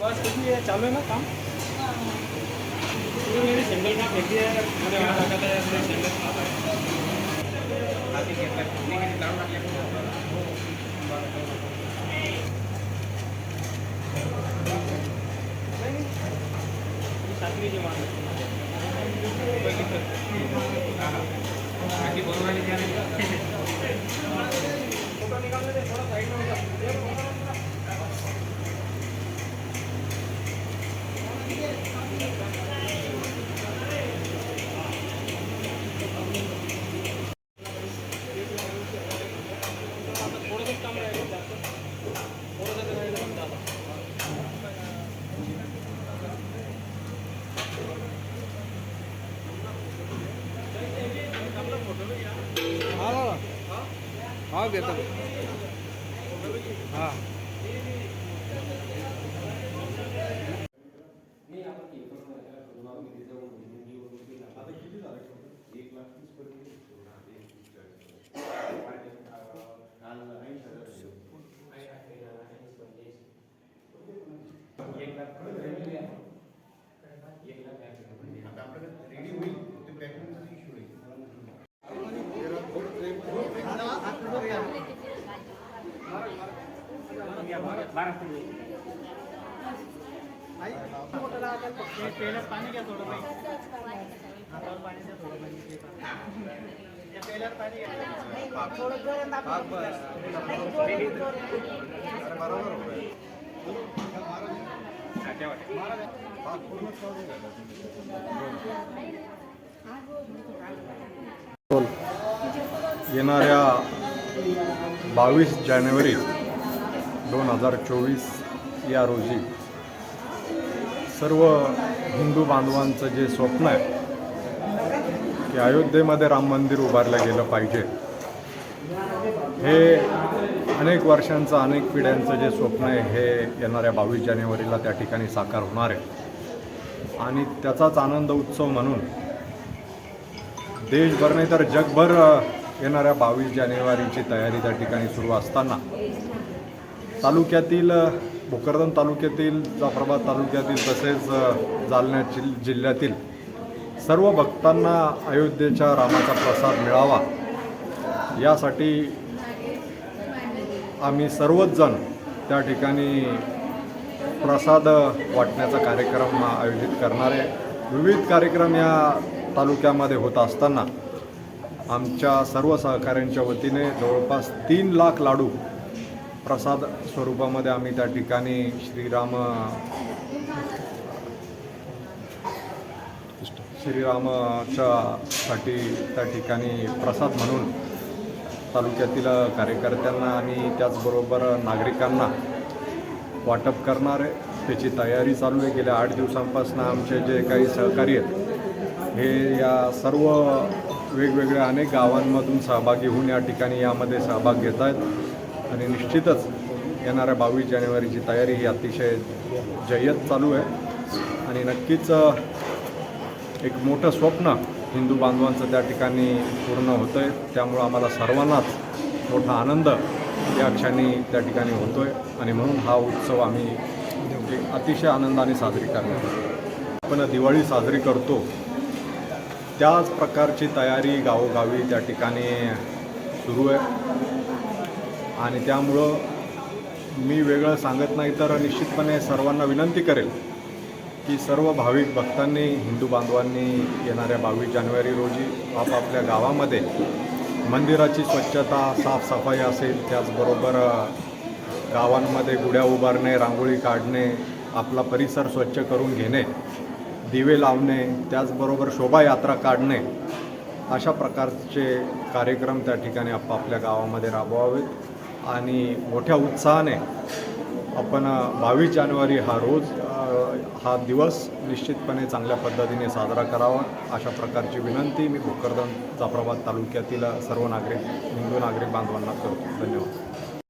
बस किती आहे चालू आहे ना काम तुम्ही मेरी सिंगल काम फेंकी है मैंने वहाँ रखा था अपने सिंगल काम हाथी के अंदर कितने के दाम रख सातवीं जमा बाकी बोलने वाली क्या नहीं फोटो निकालने दे थोड़ा साइड हा घेतो. हा. पहिल्यात पाणी घ्या थोडं हातावर पाणी द्या थोडं येणाऱ्या बावीस जानेवारी दोन हजार चोवीस या रोजी सर्व हिंदू बांधवांचं जे स्वप्न आहे की अयोध्येमध्ये राम मंदिर उभारलं गेलं पाहिजे हे अनेक वर्षांचं अनेक पिढ्यांचं जे स्वप्न आहे हे येणाऱ्या बावीस जानेवारीला त्या ठिकाणी साकार होणार आहे. आणि त्याचाच आनंद उत्सव म्हणून देशभर नाही तर जगभर येणाऱ्या बावीस जानेवारीची तयारी त्या ठिकाणी सुरू असताना तालुक्यातील भोकरदन तालुक्यातील जाफराबाद तालुक्यातील तसेच जालन्या जालना जिल जिल्ह्यातील सर्व भक्तांना अयोध्येच्या रामाचा प्रसाद मिळावा. यासाठी आम्ही सर्वच जण त्या ठिकाणी प्रसाद वाटण्याचा कार्यक्रम आयोजित करणार आहे. विविध कार्यक्रम या तालुक्यामध्ये होत असताना आमच्या सर्व सहकाऱ्यांच्या वतीने जवळपास तीन लाख लाडू प्रसाद स्वरूपामध्ये आम्ही त्या ठिकाणी श्रीराम श्रीरामाच्या साठी त्या ठिकाणी प्रसाद म्हणून तालुक्यातील कार्यकर्त्यांना आणि त्याचबरोबर नागरिकांना वाटप करणार आहे. त्याची तयारी चालू आहे. गेल्या आठ दिवसांपासून आमचे जे काही सहकारी आहेत हे या सर्व वेगवेगळ्या अनेक गावांमधून सहभागी होऊन या ठिकाणी यामध्ये सहभाग घेत आहेत. आणि निश्चितच येणाऱ्या बावीस जानेवारीची तयारी ही अतिशय जय्यत चालू आहे. आणि नक्कीच एक मोठं स्वप्न हिंदू बांधवांचं त्या ठिकाणी पूर्ण होतं आहे त्यामुळं आम्हाला सर्वांनाच मोठा आनंद या क्षणी त्या ठिकाणी होतो आहे आणि म्हणून हा उत्सव आम्ही अतिशय आनंदाने साजरी करणार आपण दिवाळी साजरी करतो. त्याच प्रकारची तयारी गावोगावी त्या ठिकाणी सुरू आहे. आणि त्यामुळं मी वेगळं सांगत नाही तर निश्चितपणे सर्वांना विनंती करेल की सर्व भाविक भक्तांनी हिंदू बांधवांनी येणाऱ्या बावीस जानेवारी रोजी आपापल्या गावामध्ये मंदिराची स्वच्छता साफसफाई असेल त्याचबरोबर गावांमध्ये गुड्या उभारणे रांगोळी काढणे आपला परिसर स्वच्छ करून घेणे दिवे लावणे त्याचबरोबर शोभायात्रा काढणे अशा प्रकारचे कार्यक्रम त्या ठिकाणी आपापल्या गावामध्ये राबवावेत. आणि मोठ्या उत्साहाने आपण बावीस जानेवारी हा रोज हा दिवस निश्चितपणे चांगल्या पद्धतीने साजरा करावा. अशा प्रकारची विनंती मी भोकरदन जाफराबाद तालुक्यातील सर्व नागरिक हिंदू नागरिक बांधवांना करतो. धन्यवाद.